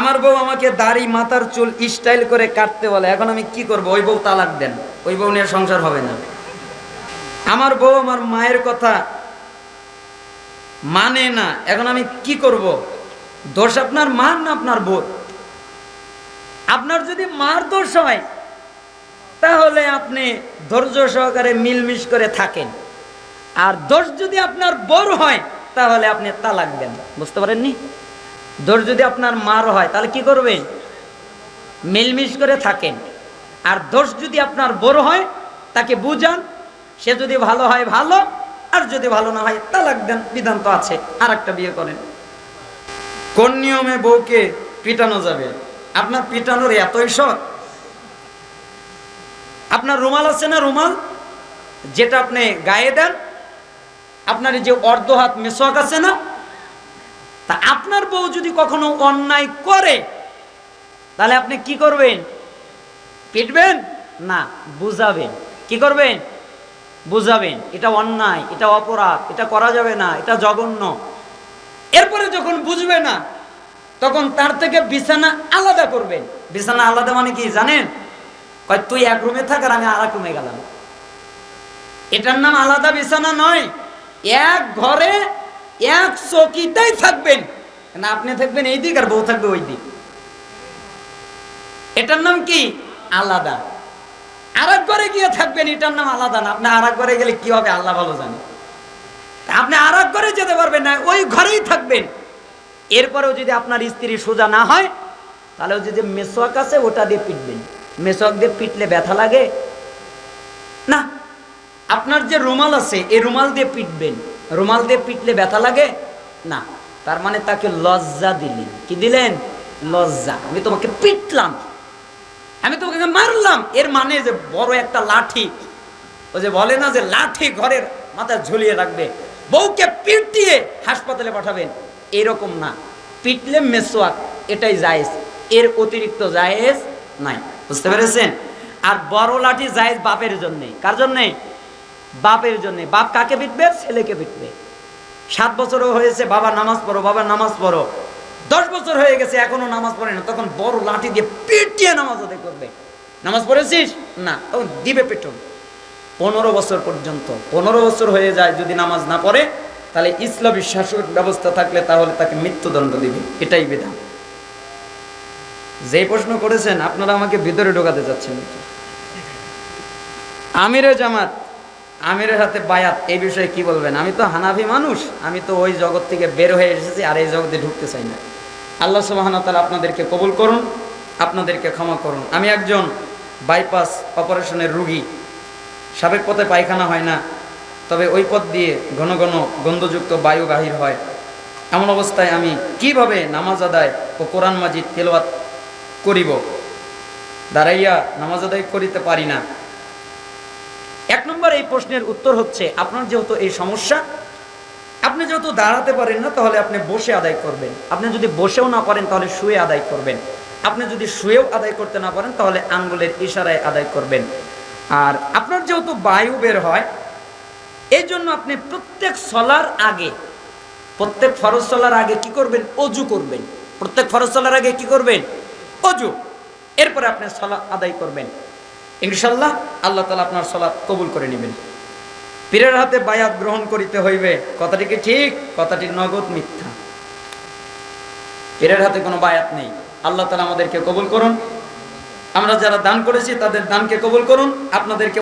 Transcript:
আমার বউ আমাকে দাড়ি, মাথার চুল স্টাইল করে কাটতে বলে, এখন আমি কি করব? ওই বউ তালাক দেন, ওই বউ নিয়ে সংসার হবে না। আমার বউ আমার মায়ের কথা মানে না, এখন আমি কি করব? দোষ আপনার মার না আপনার বউ আপনার যদি মার দোষ হয়, তাহলে আপনি ধৈর্য সহকারে মিলমিশ করে থাকেন। আর দোষ যদি আপনার বড় হয়, তাহলে আপনি তালাক দেন। বুঝতে পারেননি? দোষ যদি আপনার মার হয়, তাহলে কি করবেন? মিলমিশ করে থাকেন। আর দোষ যদি আপনার বড় হয়, তাকে বুঝান, সে যদি ভালো হয়, ভালো। আর যদি ভালো না হয়, তালাক দেন, বিধান তো আছে। আর একটা বিয়ে করেন। কোন নিয়মে বউকে পিটানো যাবে? আপনার পিটানোর এতই শখ? আপনার রুমাল আছে না রুমাল? যেটা আপনি গায়ে দেন, আপনার যে অর্ধ হাত মেসোয়াক আছে না তা আপনার বউ যদি কখনো অন্যায় করে, তাহলে আপনি কি করবেন? পিটবেন? না, বুঝাবেন। কি করবেন? বুঝাবেন, এটা অন্যায়, এটা অপরাধ, এটা করা যাবে না, এটা জঘন্য। এরপরে যখন বুঝবে না, তখন তার থেকে বিছানা আলাদা করবেন। বিছানা আলাদা মানে কি জানেন? কয়, তুই এক রুমে থাক আর আমি আর এক রুমে গেলাম। এটার নাম আলাদা বিছানা নয়। এক ঘরে এক চকিতেই থাকবেন। না আপনি থাকবেন এই দিক আর বউ থাকবে ওই দিক। এটার নাম কি? আলাদা। আর ঘরে গিয়ে থাকবেন, এটার নাম আলাদা না। আপনি আর ঘরে গেলে কি হবে আল্লাহ ভালো জানে। আপনি আর ঘরে যেতে পারবেন না, ওই ঘরেই থাকবেন। এরপরেও যদি আপনার স্ত্রী সোজা না হয়, তাহলে ওই যে মেসোয়াক আছে, ওটা দিয়ে পিটবেন। মেসোয়াক দিয়ে পিটলে ব্যথা লাগে? না। আপনার যে রুমাল আছে, এই রুমাল দিয়ে পিটবেন। রুমাল দিয়ে পিটলে ব্যথা লাগে? না। তার মানে তাকে লজ্জা দিলেন। কি দিলেন? লজ্জা। আমি তোমাকে পিটলাম। আমি তোমাকে মারলাম। এর মানে যে বড় একটা লাঠি। ও যে বলে না যে লাঠি ঘরের মাথায় ঝুলিয়ে রাখবে। বউকে পিটিয়ে হাসপাতালে পাঠাবেন। এরকম না। পিটলে মেসোয়াক। এটাই জায়েজ। এর অতিরিক্ত জায়েজ নাই। বুঝতে পেরেছেন? আর বড় লাঠি জায়েজ বাপের জন্যে কার জন্যে বাপের জন্য। বাপ কাকে পিটবে? ছেলেকে পিটবে। সাত বছরও হয়েছে, বাবা নামাজ পড়ো, বাবা নামাজ পড়ো। দশ বছর হয়ে গেছে, এখনও নামাজ পড়ে না। তখন বড় লাঠি দিয়ে পিটিয়ে নামাজ আদায় করবে। নামাজ পড়েছিস? না, তখন দিবে পেটন। পনেরো বছর পর্যন্ত। পনেরো বছর হয়ে যায় যদি নামাজ না পড়ে, তাহলে ইসলামী শাসক ব্যবস্থা থাকলে তাহলে তাকে মৃত্যুদণ্ড দিবে। এটাই বিধান। যে প্রশ্ন করেছেন, আপনারা আমাকে ভিতরে ঢোকাতে যাচ্ছেন? আমিরে জামাত। আমিরের হাতে বায়াত, এই বিষয়ে কি বলবেন? আমি তো হানাফি মানুষ, আমি তো ওই জগৎ থেকে বের হয়ে এসেছি আর এই জগতে ঢুকতে চাই না। আল্লাহ সুবাহানতালা আপনাদেরকে কবুল করুন, আপনাদেরকে ক্ষমা করুন। আমি একজন বাইপাস অপারেশনের রুগী, সাবেক পথে পায়খানা হয় না, তবে ওই পথ দিয়ে ঘন ঘন গন্ধযুক্ত বায়ু বাহির হয়। এমন অবস্থায় আমি কীভাবে নামাজ আদায় ও কোরআন মাজিদ তেলাওয়াত করিব? দাঁড়াইয়া নামাজ আদায় করিতে পারি না। নম্বর এই প্রশ্নের উত্তর হচ্ছে, আপনার যেহেতু এই সমস্যা, আপনি যেহেতু দাঁড়াতে পারেন না, তাহলে আপনি বসে আদায় করবেন। আপনি যদি বসেও না পারেন, তাহলে শুয়ে আদায় করবেন। আপনি যদি শুয়েও আদায় করতে না পারেন, তাহলে আঙ্গুলের ইশারায় আদায় করবেন। আর আপনার যেহেতু বায়ু বের হয় এই জন্য আপনি প্রত্যেক সলার আগে, প্রত্যেক ফরজ সলার আগে কি করবেন? অজু করবেন। প্রত্যেক ফরজ সলার আগে কি করবেন? অজু। এরপরে আপনি সলা আদায় করবেন। ইনশাল্লাহ আল্লাহ তালা আপনার সলাৎ কবুল করে নেবেন। পীরের হাতে বায়াত গ্রহণ করিতে হইবে, কথাটি কি ঠিক? কথাটি নগদ মিথ্যা। পীরের হাতে কোনো বায়াত নেই। আল্লাহ তালা আমাদেরকে কবুল করুন। আমরা যারা দান করেছি তাদের দানকে কবুল করুন। আপনাদেরকে